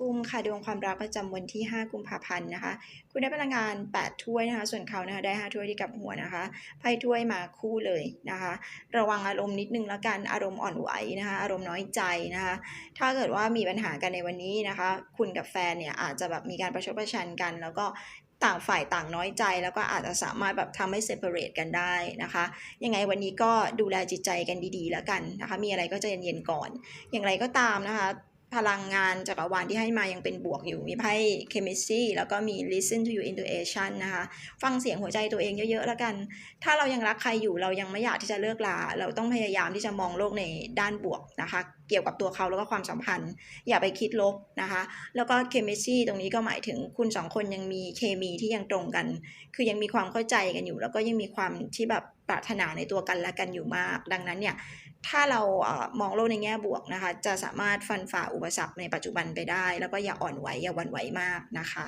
กุมค่ะดวงความรักประจำวันที่ 5 กุมภาพันธ์นะคะ คุณได้พลังงาน 8 ถ้วยนะคะ ส่วนเขานะคะได้ 5 ถ้วยที่กับหัวนะคะไพ่ถ้วยมาคู่เลยนะคะ ระวังอารมณ์นิดนึงแล้วกันอารมณ์อ่อนไหวนะคะ อารมณ์น้อยใจนะคะ ถ้าเกิดว่ามีปัญหากันในวันนี้นะคะ คุณกับแฟนเนี่ยอาจจะแบบมีการประชดประชันกัน แล้วก็ต่างฝ่ายต่างน้อยใจ แล้วก็อาจจะสามารถแบบทำให้ separate กันได้นะคะ ยังไงวันนี้ก็ดูแลจิตใจกันดีๆ แล้วกันนะคะ มีอะไรก็ใจเย็นๆก่อน อย่างไรก็ตามนะคะ พลังงานจักรวาลที่ให้มายังเป็นบวกอยู่ มีไพ่ chemistry แล้วก็มี listen to your intuition นะคะ ฟังเสียงหัวใจตัวเองเยอะๆแล้วกัน ถ้าเรายังรักใครอยู่เรายังไม่อยากที่จะเลิกลา เราต้องพยายามที่จะมองโลกในด้านบวกนะคะ เกี่ยวกับตัวเขาแล้วก็ความสัมพันธ์ อย่าไปคิดลบนะคะ แล้วก็ chemistry ตรงนี้ก็หมายถึงคุณสองคนยังมีเคมีที่ยังตรงกัน คือยังมีความเข้าใจกันอยู่ แล้วก็ยังมีความที่แบบปรารถนาในตัวกันและกันอยู่มาก ดังนั้นเนี่ยถ้าเรามองโลกในแง่บวกนะคะ จะสามารถฟันฝ่าอุปสรรคในปัจจุบันไปได้ แล้วก็อย่าอ่อนไหวอย่าวันไหวมากนะคะ